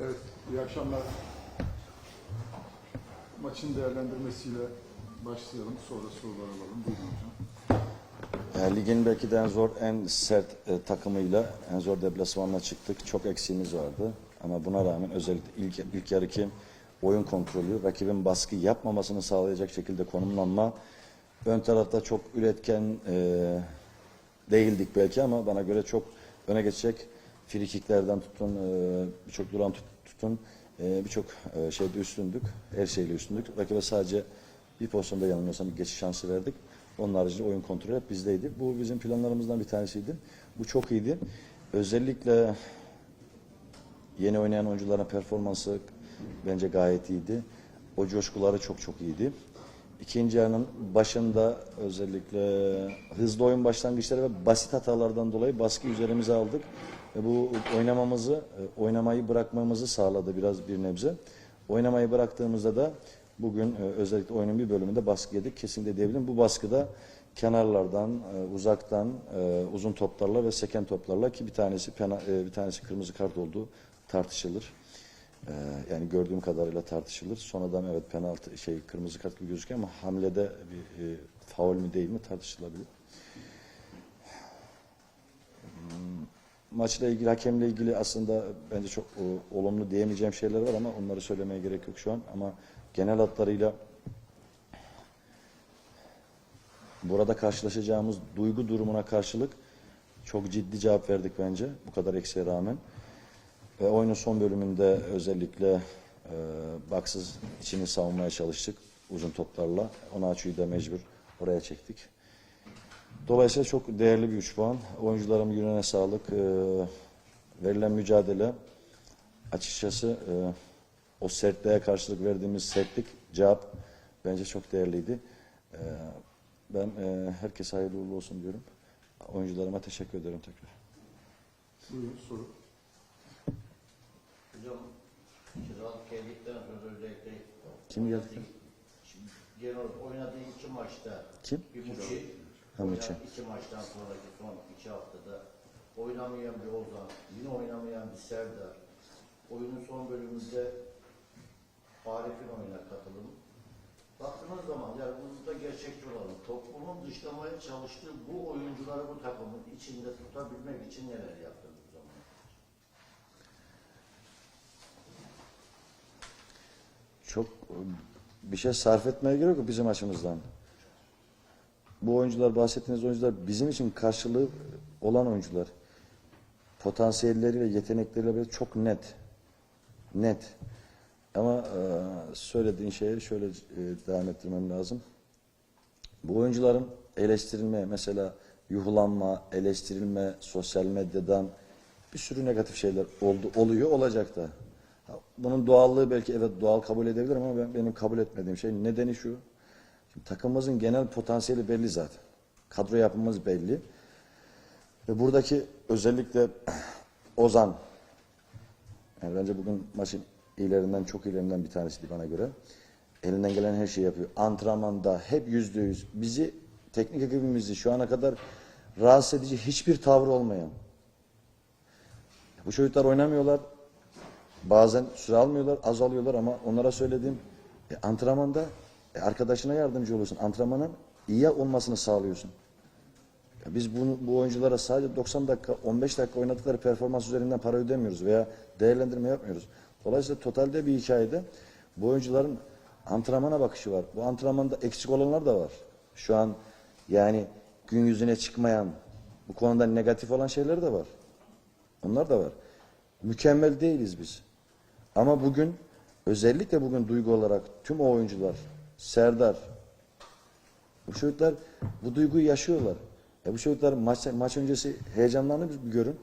Evet, iyi akşamlar. Maçın değerlendirmesiyle başlayalım. Sonra sorular alalım. Buyurun hocam. E, ligin belki de en zor, en sert e, takımıyla en zor deplasmanla çıktık. Çok eksiğimiz vardı. Ama buna rağmen özellikle ilk, ilk yarıki oyun kontrolü, rakibin baskı yapmamasını sağlayacak şekilde konumlanma. Ön tarafta çok üretken e, değildik belki ama bana göre çok öne geçecek frikiklerden tutun, e, birçok duran tut- tutun, e, birçok e, şeyde üstündük. Her şeyle üstündük. Rakibe sadece bir pozisyonda yanılmıyorsam bir geçiş şansı verdik. Onun haricinde oyun kontrolü hep bizdeydi. Bu bizim planlarımızdan bir tanesiydi. Bu çok iyiydi. Özellikle yeni oynayan oyuncuların performansı bence gayet iyiydi. O coşkuları çok çok iyiydi. İkinci yarının başında özellikle hızlı oyun başlangıçları ve basit hatalardan dolayı baskı üzerimize aldık. Ve bu oynamamızı, e, oynamayı bırakmamızı sağladı biraz bir nebze. Oynamayı bıraktığımızda da bugün e, özellikle oyunun bir bölümünde baskı yedik. Kesinlikle diyebilirim. Bu baskıda kenarlardan, e, uzaktan, e, uzun toplarla ve seken toplarla ki bir tanesi e, bir tanesi kırmızı kart olduğu tartışılır. Yani gördüğüm kadarıyla tartışılır. Sonradan evet penaltı şey kırmızı kart gibi gözüküyor ama hamlede bir e, faul mü değil mi tartışılabilir. Maçla ilgili hakemle ilgili aslında bence çok e, olumlu diyemeyeceğim şeyler var ama onları söylemeye gerek yok şu an ama genel hatlarıyla burada karşılaşacağımız duygu durumuna karşılık çok ciddi cevap verdik bence bu kadar eksiğe rağmen. Ve oyunun son bölümünde özellikle e, baksız içini savunmaya çalıştık uzun toplarla. Onaçu'yu da mecbur oraya çektik. Dolayısıyla çok değerli bir 3 puan. Oyuncularım yüreğine sağlık. E, verilen mücadele açıkçası e, o sertliğe karşılık verdiğimiz sertlik cevap bence çok değerliydi. E, ben e, herkese hayırlı uğurlu olsun diyorum. Oyuncularıma teşekkür ederim tekrar. Buyurun soru. Hocam kiralık geldikten sonra özellikle Kim geldi? Şimdi genel oynadığı iki maçta Kim? bir Muçi Muçi. oynadı iki maçtan sonraki son iki haftada oynamayan bir Ozan, yine oynamayan bir Serdar. Oyunun son bölümünde Arif'in oyuna katılım. Baktığınız zaman yani bunu da gerçekçi olalım. Toplumun dışlamaya çalıştığı bu oyuncuları bu takımın içinde tutabilmek için neler yaptınız çok e, bir şey sarf etmeye gerek yok bizim açımızdan. Bu oyuncular, bahsettiğiniz oyuncular bizim için karşılığı olan oyuncular. Potansiyelleri ve yetenekleriyle çok net. Net. Ama e, söylediğin şeye şöyle e, devam ettirmem lazım. Bu oyuncuların eleştirilme, mesela yuhlanma, eleştirilme, sosyal medyadan bir sürü negatif şeyler oldu, oluyor, olacak da. Bunun doğallığı belki evet doğal kabul edebilirim ama ben, benim kabul etmediğim şey nedeni şu. Şimdi takımımızın genel potansiyeli belli zaten. Kadro yapımız belli. Ve buradaki özellikle Ozan yani bence bugün maçın iyilerinden çok iyilerinden bir tanesiydi bana göre. Elinden gelen her şeyi yapıyor. Antrenmanda hep yüzde yüz. Bizi teknik ekibimizi şu ana kadar rahatsız edici hiçbir tavrı olmayan. Bu çocuklar oynamıyorlar. Bazen süre almıyorlar, azalıyorlar ama onlara söylediğim e, antrenmanda e, arkadaşına yardımcı oluyorsun. Antrenmanın iyi olmasını sağlıyorsun. Ya biz bunu, bu oyunculara sadece 90 dakika, 15 dakika oynadıkları performans üzerinden para ödemiyoruz veya değerlendirme yapmıyoruz. Dolayısıyla totalde bir hikayede bu oyuncuların antrenmana bakışı var. Bu antrenmanda eksik olanlar da var. Şu an yani gün yüzüne çıkmayan, bu konuda negatif olan şeyler de var. Onlar da var. Mükemmel değiliz biz. Ama bugün özellikle bugün duygu olarak tüm o oyuncular, Serdar, bu çocuklar bu duyguyu yaşıyorlar. E bu çocuklar maç, maç öncesi heyecanlarını bir görün.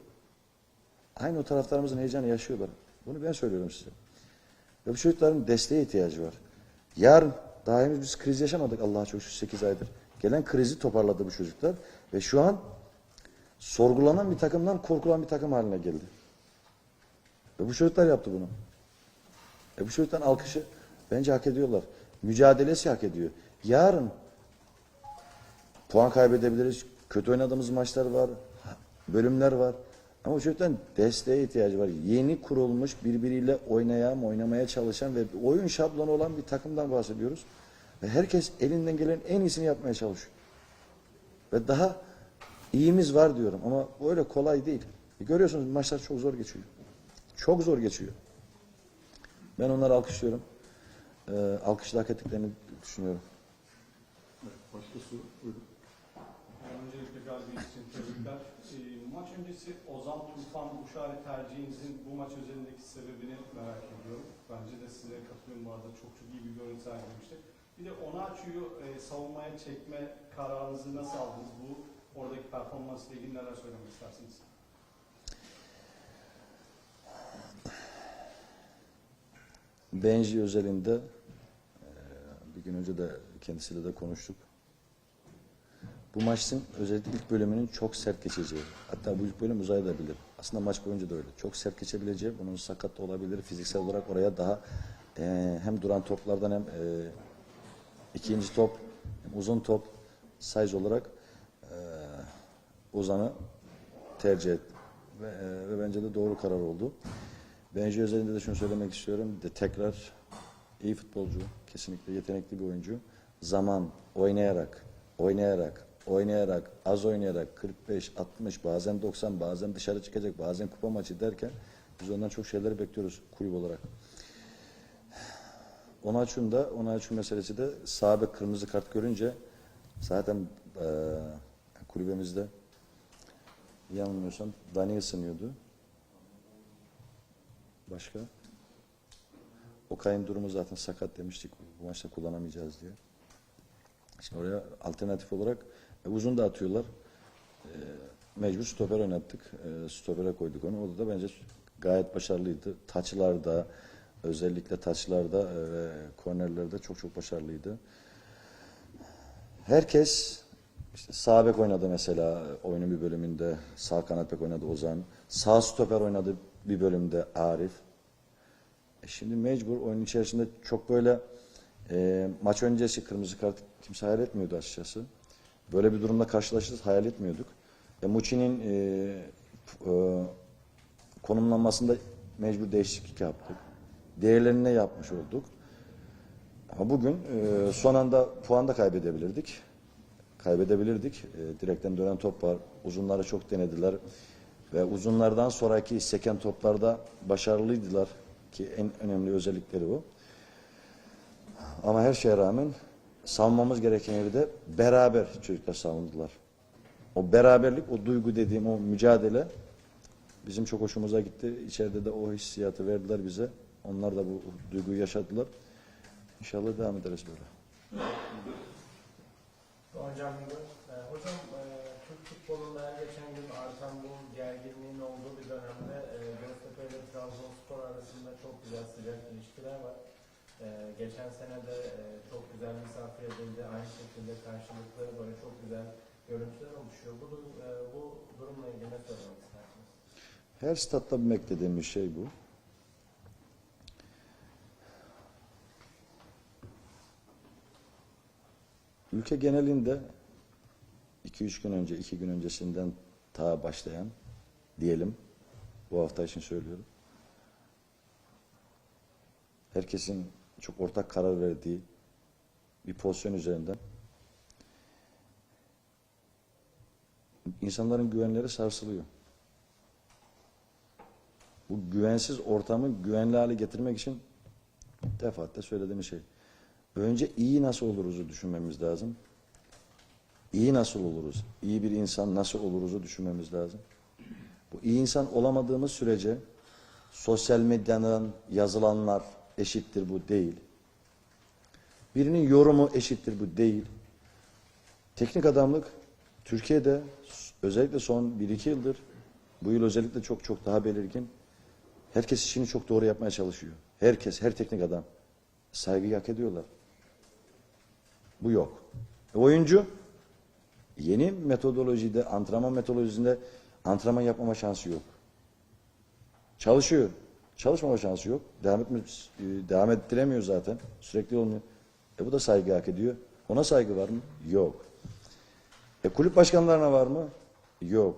Aynı o taraftarımızın heyecanı yaşıyorlar. Bunu ben söylüyorum size. Ve bu çocukların desteğe ihtiyacı var. Yarın daha henüz biz kriz yaşamadık Allah'a çok şükür 8 aydır. Gelen krizi toparladı bu çocuklar. Ve şu an sorgulanan bir takımdan korkulan bir takım haline geldi. Ve bu çocuklar yaptı bunu. E bu çocuktan alkışı bence hak ediyorlar. Mücadelesi hak ediyor. Yarın puan kaybedebiliriz. Kötü oynadığımız maçlar var. Bölümler var. Ama o çocukların desteğe ihtiyacı var. Yeni kurulmuş, birbiriyle oynayan, oynamaya çalışan ve oyun şablonu olan bir takımdan bahsediyoruz. Ve herkes elinden gelen en iyisini yapmaya çalışıyor. Ve daha iyimiz var diyorum ama öyle kolay değil. E görüyorsunuz maçlar çok zor geçiyor. Çok zor geçiyor. Ben onları alkışlıyorum. Ee, alkışla hak ettiklerini düşünüyorum. Evet, başka soru. Buyurun. Öncelikle galibiyet için tebrikler. Ee, maç öncesi Ozan Tufan Uşari tercihinizin bu maç üzerindeki sebebini merak ediyorum. Bence de size katılıyorum bu arada. Çok çok iyi bir görüntü sergilemişti. Bir de Onaçu'yu e, savunmaya çekme kararınızı nasıl aldınız? Bu oradaki performansla ilgili neler söylemek istersiniz? Benji özelinde e, bir gün önce de kendisiyle de konuştuk. Bu maçın özellikle ilk bölümünün çok sert geçeceği. Hatta bu ilk bölüm uzayabilir. Aslında maç boyunca da öyle. Çok sert geçebileceği, bunun sakat da olabilir. Fiziksel olarak oraya daha e, hem duran toplardan hem e, ikinci top, hem uzun top size olarak e, Ozan'ı tercih etti. Ve, ve bence de doğru karar oldu. Benji özelinde de şunu söylemek istiyorum. De tekrar iyi futbolcu, kesinlikle yetenekli bir oyuncu. Zaman oynayarak, oynayarak, oynayarak, az oynayarak 45, 60, bazen 90, bazen dışarı çıkacak, bazen kupa maçı derken biz ondan çok şeyler bekliyoruz kulüp olarak. Onaçun da, Onaçun meselesi de sağ bek kırmızı kart görünce zaten eee kulübemizde yanılmıyorsam Dani ısınıyordu. Başka? Okay'ın durumu zaten sakat demiştik. Bu maçta kullanamayacağız diye. Şimdi oraya alternatif olarak e, uzun da atıyorlar. E, mecbur stoper oynattık. E, stopere koyduk onu. O da bence gayet başarılıydı. Taçlarda özellikle taçlarda e, ve kornerlerde çok çok başarılıydı. Herkes işte sağ bek oynadı mesela oyunun bir bölümünde. Sağ kanat bek oynadı Ozan. Sağ stoper oynadı bir bölümde Arif. E şimdi mecbur oyun içerisinde çok böyle e, maç öncesi kırmızı kart kimse hayal etmiyordu açıkçası. Böyle bir durumda karşılaşırız hayal etmiyorduk. E, Muçi'nin e, e, konumlanmasında mecbur değişiklik yaptık. Değerlerini yapmış olduk. Ama bugün e, son anda puan da kaybedebilirdik. Kaybedebilirdik. E, direkten dönen top var. Uzunları çok denediler. Ve uzunlardan sonraki seken toplarda başarılıydılar. Ki en önemli özellikleri bu. Ama her şeye rağmen savunmamız gereken yeri de beraber çocuklar savundular. O beraberlik, o duygu dediğim o mücadele bizim çok hoşumuza gitti. İçeride de o hissiyatı verdiler bize. Onlar da bu duyguyu yaşadılar. İnşallah devam ederiz böyle. Hocam, e, hocam e, Türk futbolunda her geçen gün artan bu gerginliğin olduğu bir dönemde e, Göztepe ile Trabzonspor arasında çok güzel sıcak ilişkiler var. E, geçen sene de e, çok güzel misafir edildi. Aynı şekilde karşılıklı böyle çok güzel görüntüler oluşuyor. Bu, e, bu durumla ilgili ne söylemek istersiniz? Her statta bir beklediğim bir şey bu. Ülke genelinde 2-3 gün önce, 2 gün öncesinden ta başlayan diyelim, bu hafta için söylüyorum. Herkesin çok ortak karar verdiği bir pozisyon üzerinden insanların güvenleri sarsılıyor. Bu güvensiz ortamı güvenli hale getirmek için defaatle söylediğim şey. Önce iyi nasıl oluruz'u düşünmemiz lazım. İyi nasıl oluruz? İyi bir insan nasıl oluruz'u düşünmemiz lazım. Bu iyi insan olamadığımız sürece sosyal medyanın yazılanlar eşittir bu değil. Birinin yorumu eşittir bu değil. Teknik adamlık Türkiye'de özellikle son 1-2 yıldır bu yıl özellikle çok çok daha belirgin. Herkes işini çok doğru yapmaya çalışıyor. Herkes, her teknik adam saygıyı hak ediyorlar. Bu yok. E, oyuncu yeni metodolojide, antrenman metodolojisinde antrenman yapmama şansı yok. Çalışıyor. Çalışmama şansı yok. Devam etme, e, devam ettiremiyor zaten. Sürekli olmuyor. E bu da saygı hak ediyor. Ona saygı var mı? Yok. E kulüp başkanlarına var mı? Yok.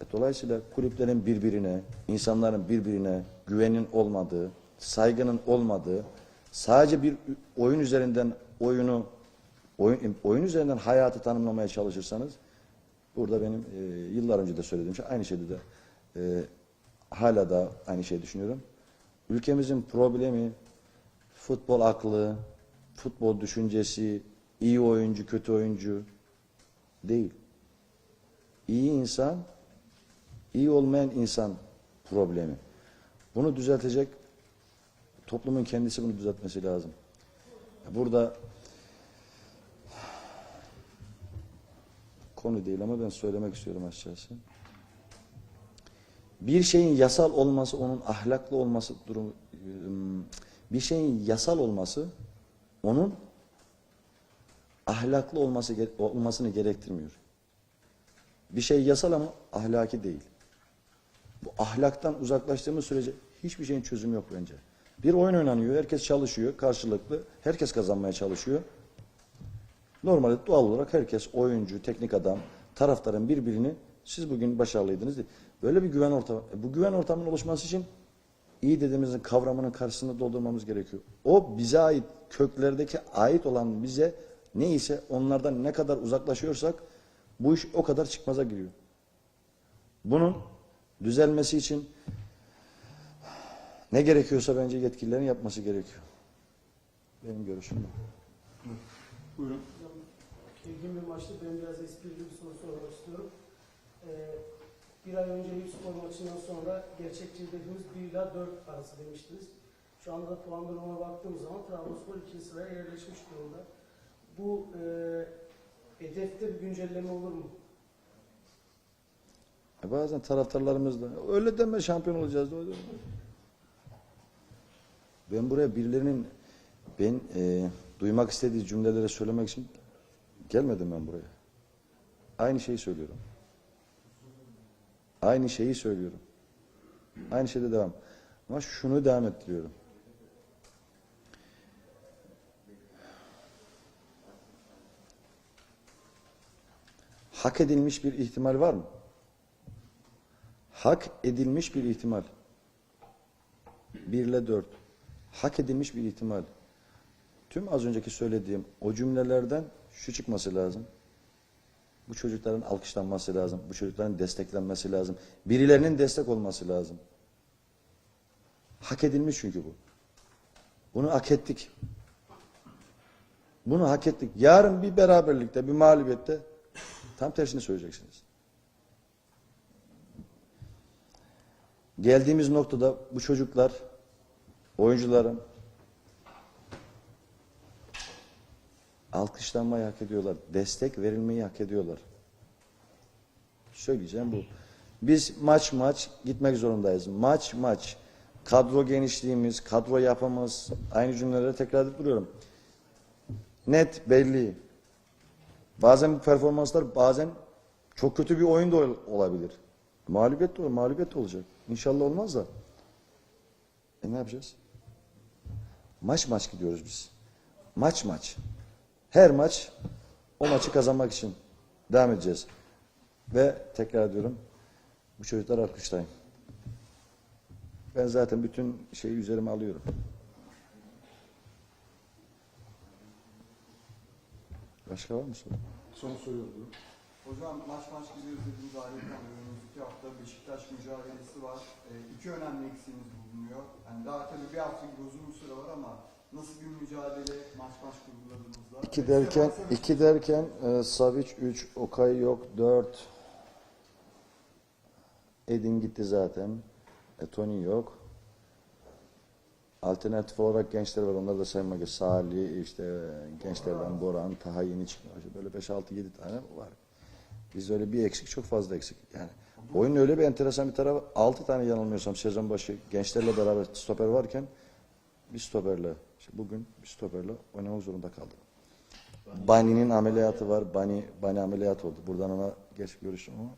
E, Dolayısıyla kulüplerin birbirine, insanların birbirine güvenin olmadığı, saygının olmadığı, sadece bir oyun üzerinden oyunu oyun, oyun üzerinden hayatı tanımlamaya çalışırsanız burada benim e, yıllar önce de söylediğim şey aynı şeyde de e, hala da aynı şeyi düşünüyorum. Ülkemizin problemi futbol aklı, futbol düşüncesi, iyi oyuncu, kötü oyuncu değil. İyi insan, iyi olmayan insan problemi. Bunu düzeltecek toplumun kendisi bunu düzeltmesi lazım. Burada konu değil ama ben söylemek istiyorum açıkçası. Bir şeyin yasal olması onun ahlaklı olması durumu ım, bir şeyin yasal olması onun ahlaklı olması olmasını gerektirmiyor. Bir şey yasal ama ahlaki değil. Bu ahlaktan uzaklaştığımız sürece hiçbir şeyin çözümü yok bence. Bir oyun oynanıyor, herkes çalışıyor karşılıklı, herkes kazanmaya çalışıyor. Normalde doğal olarak herkes oyuncu, teknik adam, taraftarın birbirini siz bugün başarılıydınız diye. Böyle bir güven ortamı. e, Bu güven ortamının oluşması için iyi dediğimizin kavramının karşısında doldurmamız gerekiyor. O bize ait köklerdeki ait olan bize neyse onlardan ne kadar uzaklaşıyorsak bu iş o kadar çıkmaza giriyor. Bunun düzelmesi için ne gerekiyorsa bence yetkililerin yapması gerekiyor. Benim görüşüm bu. Buyurun. İlgin bir maçta ben biraz esprili bir soru sormak istiyorum. Ee, bir ay önce Lipspor maçından sonra gerçekçi hedefimiz 1 ila 4 arası demiştiniz. Şu anda puan durumuna baktığımız zaman Trabzonspor ikinci sıraya yerleşmiş durumda. Bu e, hedefte bir güncelleme olur mu? E bazen taraftarlarımız da öyle deme şampiyon olacağız. da öyle deme." Ben buraya birilerinin ben e, duymak istediği cümlelere söylemek için gelmedim ben buraya. Aynı şeyi söylüyorum. Aynı şeyi söylüyorum. Aynı şeyde devam. Ama şunu devam ettiriyorum. Hak edilmiş bir ihtimal var mı? Hak edilmiş bir ihtimal. 1 ile 4. Hak edilmiş bir ihtimal. Tüm az önceki söylediğim o cümlelerden şu çıkması lazım. Bu çocukların alkışlanması lazım. Bu çocukların desteklenmesi lazım. Birilerinin destek olması lazım. Hak edilmiş çünkü bu. Bunu hak ettik. Bunu hak ettik. Yarın bir beraberlikte, bir mağlubiyette tam tersini söyleyeceksiniz. Geldiğimiz noktada bu çocuklar, oyuncuların alkışlanmayı hak ediyorlar. Destek verilmeyi hak ediyorlar. Söyleyeceğim bu. Biz maç maç gitmek zorundayız. Maç maç. Kadro genişliğimiz, kadro yapımız, aynı cümleleri tekrar edip duruyorum. Net, belli. Bazen bu performanslar bazen çok kötü bir oyun da ol- olabilir. Mağlubiyet de olur, mağlubiyet de olacak. İnşallah olmaz da. E ne yapacağız? Maç maç gidiyoruz biz. Maç maç. Her maç o maçı kazanmak için devam edeceğiz. Ve tekrar ediyorum bu çocuklar alkışlayın. Ben zaten bütün şeyi üzerime alıyorum. Başka var mı soru? Son soruyorum. Hocam maç maç gidiyoruz dediğimiz ayrıca önümüzdeki hafta Beşiktaş mücadelesi var. E, iki önemli eksiğimiz bulunuyor. Yani daha tabii bir hafta uzun bir süre var ama nasıl bir mücadele maç maç kurguladığımızda? İki derken, iki derken e, Savic 3, Okay yok 4. Edin gitti zaten. E, Tony yok. Alternatif olarak gençler var. Onları da saymak gerekiyor. Salih, işte gençlerden Boran, Taha yeni çıkmış. Böyle 5-6-7 tane var. Biz öyle bir eksik, çok fazla eksik. Yani oyunun öyle bir enteresan bir tarafı. 6 tane yanılmıyorsam sezon başı gençlerle beraber stoper varken bir stoperle, işte bugün bir stoperle oynamak zorunda kaldık. Bani'nin ameliyatı var. Bani, Bani ameliyat oldu. Buradan ona geç görüştüm ama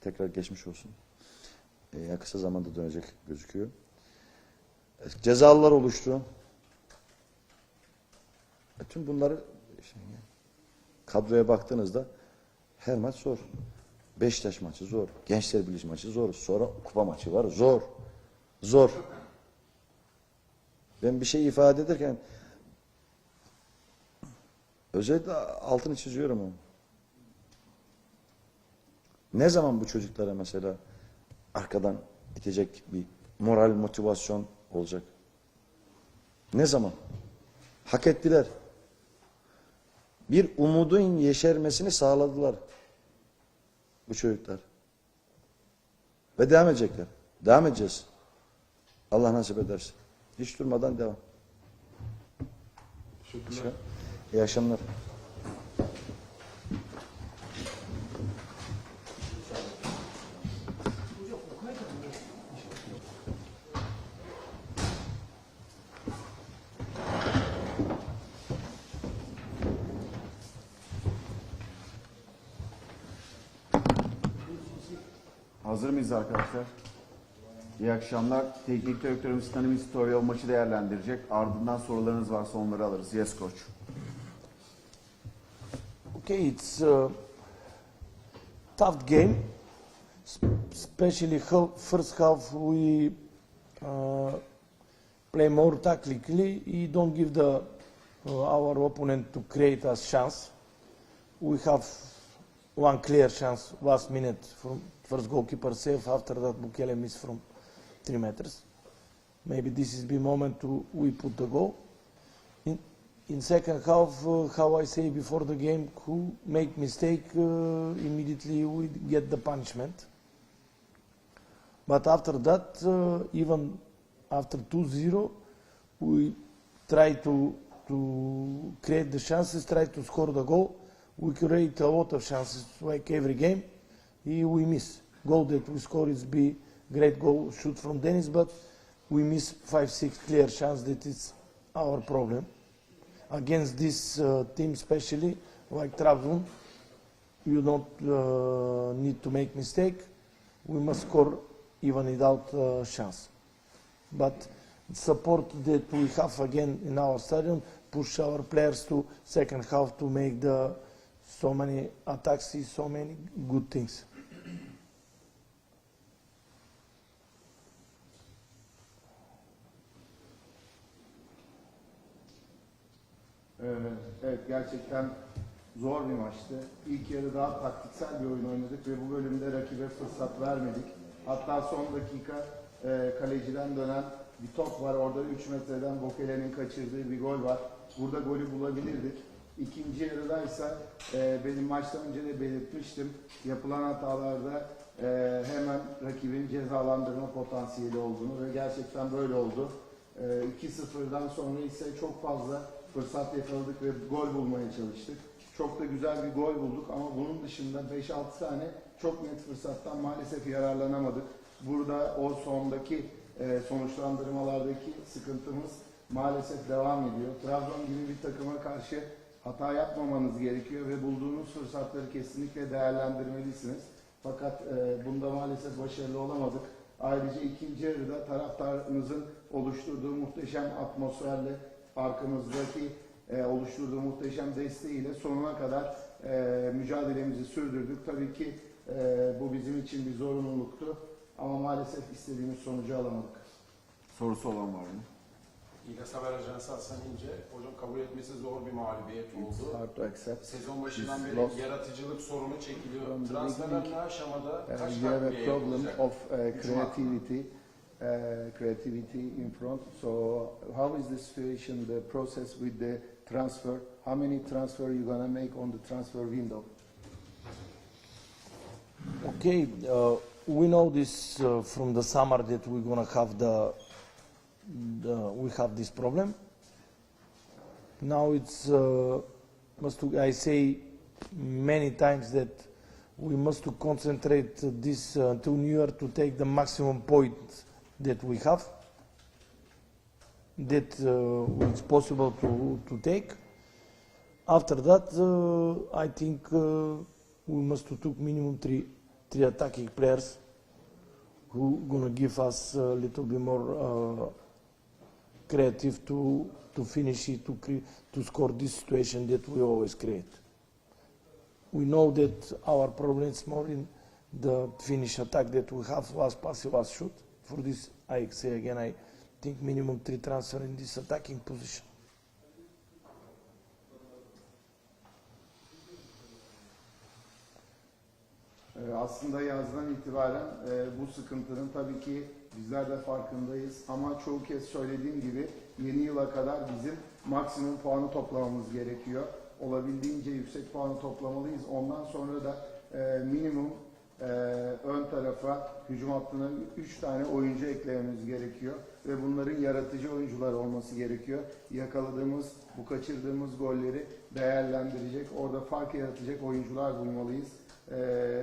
tekrar geçmiş olsun. Ee, kısa zamanda dönecek gözüküyor. E, Cezalılar oluştu. E, tüm bunları şey, kadroya baktığınızda her maç zor. Beşiktaş maçı zor. Gençler Birliği maçı zor. Sonra kupa maçı var. Zor. Zor. Ben bir şey ifade ederken özellikle altını çiziyorum onu. Ne zaman bu çocuklara mesela arkadan itecek bir moral motivasyon olacak? Ne zaman? Hak ettiler. Bir umudun yeşermesini sağladılar bu çocuklar. Ve devam edecekler. Devam edeceğiz. Allah nasip ederse. Hiç durmadan devam. Teşekkürler. İyi akşamlar. Hazır mıyız arkadaşlar? İyi akşamlar. Teknik direktörümüz Tanim Storio maçı değerlendirecek. Ardından sorularınız varsa onları alırız. Yes coach. Okay, it's a tough game, especially first half we uh, play more tactically. We don't give the uh, our opponent to create us chance. We have one clear chance last minute from first goalkeeper save. After that, Bukele missed from three meters. Maybe this is the moment to we put the goal. In, in second half, uh, how I say before the game, who make mistake uh, immediately we get the punishment. But after that, uh, even after 2-0, we try to to create the chances, try to score the goal. We create a lot of chances, like every game. We miss goal that we score is be great goal shoot from Dennis, but we miss five six clear chances. That is our problem against this uh, team, especially like Trabzon, you don't uh, need to make mistake. We must score even without uh, chance. But support that we have again in our stadium push our players to second half to make the so many attacks, so many good things. Ee, evet gerçekten zor bir maçtı. İlk yarı daha taktiksel bir oyun oynadık ve bu bölümde rakibe fırsat vermedik. Hatta son dakika e, kaleciden dönen bir top var. Orada 3 metreden Bokele'nin kaçırdığı bir gol var. Burada golü bulabilirdik. İkinci yarıdaysa e, benim maçtan önce de belirtmiştim. Yapılan hatalarda e, hemen rakibin cezalandırma potansiyeli olduğunu ve gerçekten böyle oldu. E, 2-0'dan sonra ise çok fazla fırsat yakaladık ve gol bulmaya çalıştık. Çok da güzel bir gol bulduk ama bunun dışında 5-6 tane çok net fırsattan maalesef yararlanamadık. Burada o sondaki e, sonuçlandırmalardaki sıkıntımız maalesef devam ediyor. Trabzon gibi bir takıma karşı hata yapmamanız gerekiyor ve bulduğunuz fırsatları kesinlikle değerlendirmelisiniz. Fakat e, bunda maalesef başarılı olamadık. Ayrıca ikinci yarıda taraftarımızın oluşturduğu muhteşem atmosferle arkamızdaki e, oluşturduğu muhteşem desteğiyle sonuna kadar e, mücadelemizi sürdürdük. Tabii ki e, bu bizim için bir zorunluluktu ama maalesef istediğimiz sonucu alamadık. Sorusu olan var mı? İlyas Haber Ajansı Hasan İnce, hocam kabul etmesi zor bir mağlubiyet oldu. hard to accept. Sezon başından beri lost. yaratıcılık sorunu çekiliyor. Transferler ne aşamada Uh, kaç you have a takviye problem yapılacak? of uh, creativity, creativity in front. So how is the situation, the process with the transfer? How many transfer you gonna make on the transfer window? Okay, uh, we know this uh, from the summer that we're gonna have the, the we have this problem. Now it's uh, must to, I say many times that we must to concentrate this uh, to New Year to take the maximum points that we have. That uh, it's possible to to take. After that, uh, I think uh, we must to took minimum three three attacking players who gonna give us a little bit more uh, creative to to finish it to cre- to score this situation that we always create. We know that our problem is more in the finish attack that we have was pass was shoot. For this, I say again, I think minimum three transfer in this attacking position. Ee, Aslında yazdan itibaren e, bu sıkıntının tabii ki bizler de farkındayız ama çoğu kez söylediğim gibi yeni yıla kadar bizim maksimum puanı toplamamız gerekiyor. Olabildiğince yüksek puanı toplamalıyız. Ondan sonra da e, minimum e, ön tarafa hücum hattına 3 tane oyuncu eklememiz gerekiyor ve bunların yaratıcı oyuncular olması gerekiyor. Yakaladığımız, bu kaçırdığımız golleri değerlendirecek, orada fark yaratacak oyuncular bulmalıyız. Ee,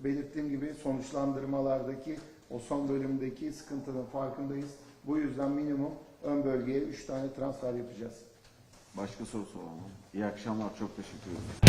belirttiğim gibi sonuçlandırmalardaki o son bölümdeki sıkıntının farkındayız. Bu yüzden minimum ön bölgeye 3 tane transfer yapacağız. Başka sorusu olan mı? İyi akşamlar, çok teşekkür ederim.